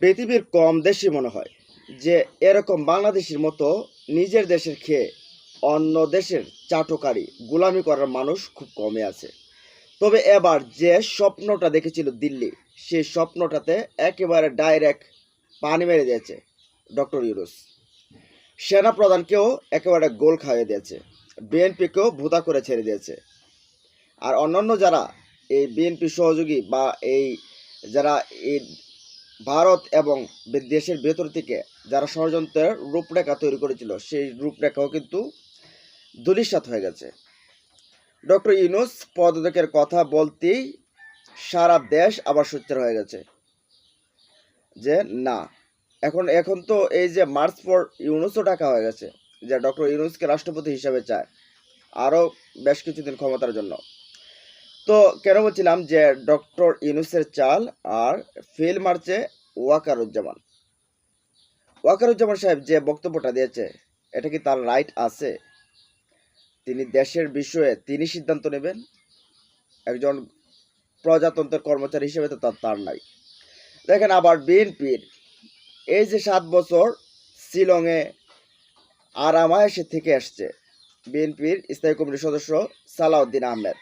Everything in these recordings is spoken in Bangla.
পৃথিবীর কম দেশই মনে হয় যে এরকম বাংলাদেশের মতো নিজের দেশের খেয়ে অন্য দেশের চাটকারি গোলামি করার মানুষ খুব কমে আছে। তবে এবার যে স্বপ্নটা দেখেছিল দিল্লি, সেই স্বপ্নটাতে একেবারে ডাইরেক্ট পানি মেরে দিয়েছে ডক্টর ইউরুস সেনা প্রধানকেও একেবারে গোল খাইয়ে দিয়েছে, বিএনপিকেও ভুতা করে ছেড়ে দিয়েছে। আর অন্যান্য যারা এই বিএনপি সহযোগী বা এই যারা এই ভারত এবং দেশের ভেতর থেকে যারা ষড়যন্ত্রের রূপরেখা তৈরি করেছিল, সেই রূপরেখাও কিন্তু ধূলিসাৎ হয়ে গেছে। ডক্টর ইউনুস পদত্যাগের কথা বলতেই সারা দেশ আবার সোচ্চার হয়ে গেছে যে, না, এখন এখন তো এই যে মার্চ পর ইউনুসও ডাকা হয়ে গেছে যে, ডক্টর ইউনুসকে রাষ্ট্রপতি হিসাবে চায় আরও বেশ কিছুদিন ক্ষমতার জন্য। তো কেন বলছিলাম যে, ডক্টর ইউনুসের চাল আর ফেল মারছে ওয়াকারুজ্জামান। ওয়াকারুজ্জামান সাহেব যে বক্তব্যটা দিয়েছে, এটা কি তার রাইট আছে? তিনি দেশের বিষয়ে তিনি সিদ্ধান্ত নেবেন? একজন প্রজাতন্ত্রের কর্মচারী হিসেবে তো তার নাই। দেখেন আবার বিএনপির এই যে সাত বছর শিলংয়ে আরামায়েশে থেকে আসছে বিএনপির স্থায়ী কমিটির সদস্য সালাউদ্দিন আহমেদ।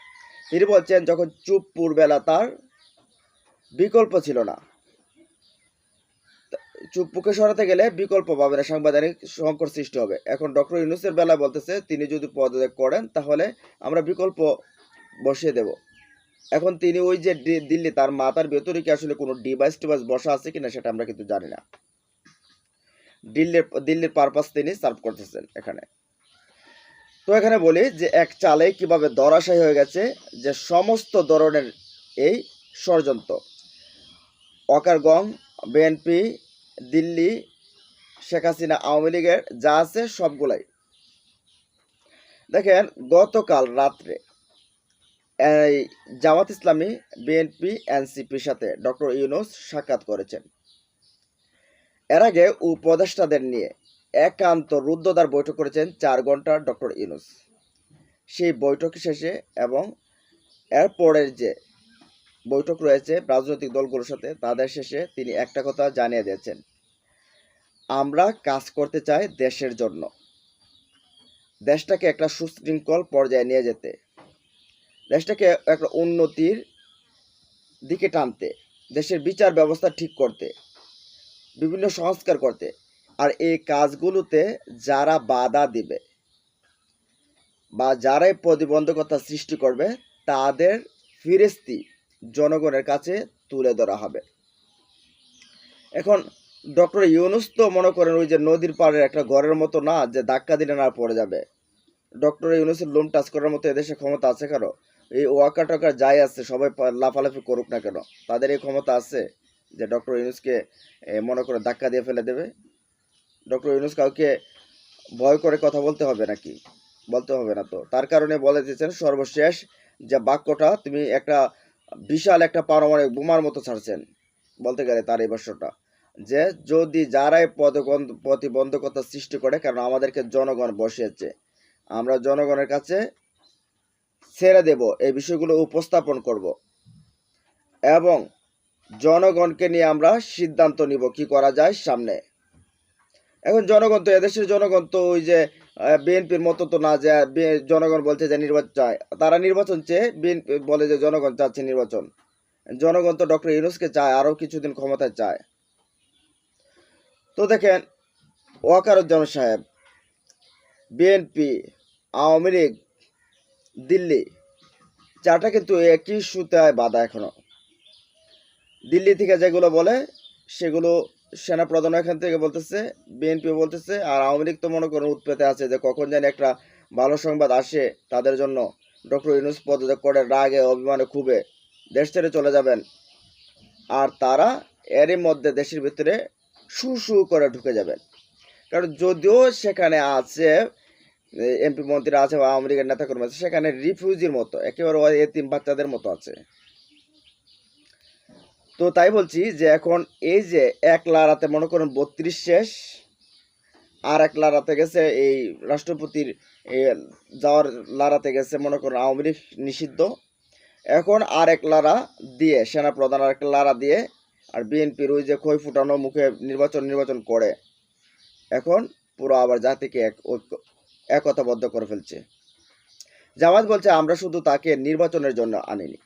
তিনি বলছেন, যখন চুপ পূর্বেলা তার বিকল্প ছিল না। চুপ্পুকে সরাতে গেলে বিকল্প পাবে না সাংবিধানিক সংকট সৃষ্টি হবে। এখন ডক্টর ইউনুসের বেলা বলতেছে, তিনি যদি পদত্যাগ করেন, তাহলে আমরা বিকল্প বসিয়ে দেব। এখন তিনি ওই যে দিল্লি, তার মাথার ভেতরে কি আসলে কোনো ডিভাইস টিভাইস বসা আছে কিনা, সেটা আমরা কিন্তু জানি না। দিল্লির দিল্লির পারপাস তিনি সার্ভ করতেছেন এখানে। তো এখানে বলি যে, এক চালে কীভাবে দরাশায়ী হয়ে গেছে যে, সমস্ত ধরনের এই ষড়যন্ত্র। অকারগং, বিএনপি দিল্লি, শেখ হাসিনা, আওয়ামী লীগের যা আছে সবগুলাই। দেখেন, গতকাল রাত্রে এই জামাত ইসলামী বিএনপি এনসিপির সাথে ডক্টর ইউনুস সাক্ষাৎ করেছেন। এর আগে উপদেষ্টাদের নিয়ে একান্ত রুদ্ধদ্বার বৈঠক করেছেন চার ঘণ্টা ডক্টর ইউনুস। সেই বৈঠক শেষে এবং এরপরের যে বৈঠক রয়েছে রাজনৈতিক দলগুলোর সাথে। তাদের শেষে তিনি একটা কথা জানিয়ে দিয়েছেন, আমরা কাজ করতে চাই দেশের জন্য। দেশটাকে একটা সুশৃঙ্খল পর্যায়ে নিয়ে যেতে। দেশটাকে একটা উন্নতির দিকে টানতে। দেশের বিচার ব্যবস্থা ঠিক করতে। বিভিন্ন সংস্কার করতে। আর এই কাজগুলোতে যারা বাধা দিবে বা যারাই প্রতিবন্ধকতা সৃষ্টি করবে, তাদের ফিরেস্তি জনগণের কাছে তুলে ধরা হবে। এখন ডক্টর ইউনুস তো মনে করেন ওই যে নদীর পাড়ের একটা ঘরের মতো না, যে ধাক্কা দিলে না পড়ে যাবে। ডক্টর ইউনুসের লোম টাচ করার মতো এদেশে ক্ষমতা আছে কারও এই ওয়াকা টকা যাই আছে, সবাই লাফালাফি করুক না কেন? তাদের এই ক্ষমতা আছে যে ডক্টর ইউনুসকে মনে করে ধাক্কা দিয়ে ফেলে দেবে? ডক্টর ইউনুস কাউকে ভয় করে কথা বলতে হবে নাকি? বলতে হবে না তো। তার কারণে বলে দিয়েছেন সর্বশেষ যে বাক্যটা, তুমি একটা বিশাল একটা পারমাণবিক বোমার মতো ছাড়ছেন, বলতে গেলে তার এই ভাষ্যটা, যে যদি যারাই প্রতিবন্ধকতা সৃষ্টি করে, কারণ আমাদেরকে জনগণ বসিয়েছে, আমরা জনগণের কাছে ছেড়ে দেব, এই বিষয়গুলো উপস্থাপন করব এবং জনগণকে নিয়ে আমরা সিদ্ধান্ত নিব কি করা যায় সামনে। এখন জনগণ তো, এদেশের জনগণ তো ওই যে বিএনপির মতো তো না যে জনগণ বলছে যে নির্বাচন চায়। তারা নির্বাচন চেয়ে বিএনপি বলে যে জনগণ চাচ্ছে নির্বাচন। জনগণ তো ডক্টর ইউনুসকে চায়, আরও কিছুদিন ক্ষমতায় চায়। তো দেখেন, ওয়াকারুজ্জামান সাহেব, বিএনপি, আওয়ামী লীগ, দিল্লি, চারটা কিন্তু একই সুতায় বাঁধা এখনও। দিল্লি থেকে যেগুলো বলে, সেগুলো সেনা প্রধান এখান থেকে বলতেছে বিএনপি বলতেছে, আর আওয়ামী লীগ তো মনে করেন উৎপেতে আছে যে কখন যেন একটা ভালো সংবাদ আসে তাদের জন্য। ডক্টর ইউনুস পদত্যাগ করে রাগে অভিমানে খুবে দেশ ছেড়ে চলে যাবেন। আর তারা এরই মধ্যে দেশের ভিতরে শু শু করে ঢুকে যাবেন। কারণ যদিও সেখানে আছে, এমপি মন্ত্রী আছে বা আওয়ামী লীগের নেতাকর্মী আছে, সেখানে রিফিউজির মতো, একেবারে এতিম বাচ্চাদের মতো আছে। তো তাই বলছি যে এখন এই যে এক লারাতে মনে করেন বত্রিশ শেষ, আর এক লারাতে গেছে এই রাষ্ট্রপতির যাওয়ার লারাতে গেছে মনে করেন আওয়ামী লীগ নিষিদ্ধ। এখন আর এক লারা দিয়ে সেনা প্রধান আর এক লারা দিয়ে, আর বিএনপির ওই যে খই ফুটানো মুখে নির্বাচন নির্বাচন করে, এখন পুরো আবার জাতিকে এক একতাবদ্ধ করে ফেলছে। জামাত বলছে, আমরা শুধু তাকে নির্বাচনের জন্য আনিনি।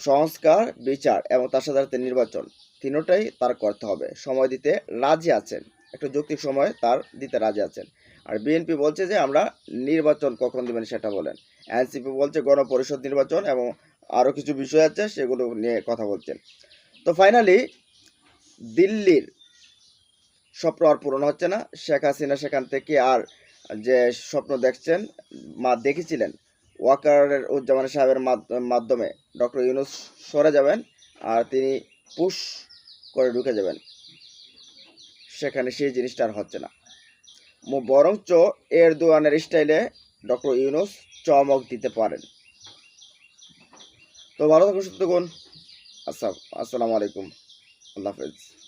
সংস্কার, বিচার এবং তার সাথে সাথে নির্বাচন। তিনোটাই তার করতে হবে। সময় দিতে রাজি আছেন। একটা যৌক্তিক সময় তার দিতে রাজি আছেন। আর বিএনপি বলছে যে, আমরা নির্বাচন কখন দেবেন সেটা বলেন। এনসিপি বলছে, গণপরিষদ নির্বাচন এবং আরও কিছু বিষয় আছে সেগুলো নিয়ে কথা বলছেন। তো ফাইনালি দিল্লির স্বপ্ন আর পূরণ হচ্ছে না। শেখ হাসিনা সেখান থেকে আর যে স্বপ্ন দেখছেন, মা দেখেছিলেন ওয়াকারের উজ্জামান সাহেবের মাধ- মাধ্যমে ডক্টর ইউনুস সরে যাবেন আর তিনি পুশ করে ঢুকে যাবেন। সেখানে সেই জিনিসটা আর হচ্ছে না। বরঞ্চ এর দোয়ানের স্টাইলে ডক্টর ইউনুস চমক দিতে পারেন। তো ভালো থাকুন, সুস্থ আচ্ছা আসসালামু আলাইকুম। আল্লাহ হাফেজ।